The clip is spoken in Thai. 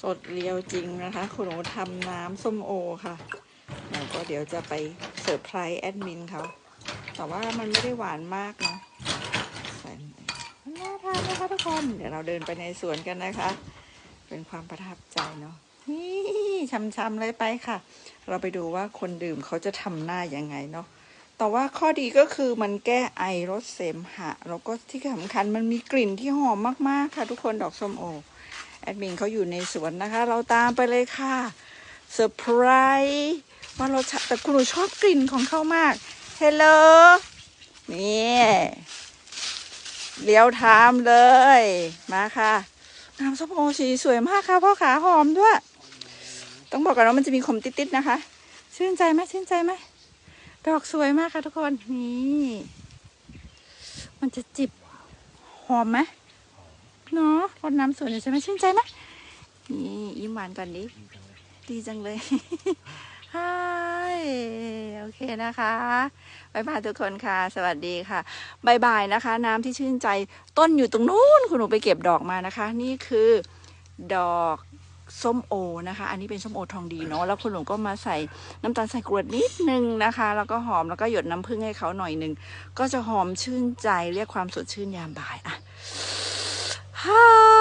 สดเรียวจริงนะคะ คุณหนูทำน้ำส้มโอค่ะแล้วก็เดี๋ยวจะไปเซอร์ไพรส์แอดมินเขาแต่ว่ามันไม่ได้หวานมากเนาะนน่าทานนะคะทุกคน เดี๋ยวเราเดินไปในสวนกันนะคะ เป็นความประทับใจเนาะนี่ช้ำๆเลยไปค่ะ เราไปดูว่าคนดื่มเขาจะทำหน้ายังไงเนาะแต่ว่าข้อดีก็คือมันแก้ไอลดเสมหะ แล้วก็ที่สำคัญมันมีกลิ่นที่หอมมากๆค่ะ ทุกคนดอกส้มโอ ดมินเขาอยู่ในสวนนะคะ เราตามไปเลยค่ะเซอร์ไพรส์ว่าเราแต่คุณหนูชอบกลิ่นของเขามากเฮลโลนี่เลี้ยวทามเลย มาค่ะน้ำส้มโอสีสวยมากค่ะพ่อขาหอมด้วย ต้องบอกก่อนว่ามันจะมีขมติดๆนะคะ ชื่นใจไหมชื่นใจไหมดอกสวยมากค่ะทุกคนนี่มันจะจิบหอมไหม เนาะรดน้ำสวนอยู่ใช่ไหมชื่นใจไหมนี่ยิ้มหวานก่อนดิดีจังเลยฮายโอเคนะคะบายบายทุกคนค่ะ สวัสดีค่ะบายบายนะคะ น้ำที่ชื่นใจต้นอยู่ตรงนู้นคุณหนูไปเก็บดอกมานะคะ นี่คือดอกส้มโอนะคะ อันนี้เป็นส้มโอทองดีเนาะ แล้วคุณหนูก็มาใส่น้ำตาลใส่กรวดนิดนึงนะคะ แล้วก็หอม แล้วก็หยดน้ำผึ้งให้เขาหน่อยหนึง ก็จะหอมชื่นใจเรียกความสดชื่นยามบ่ายอะ ฮ่า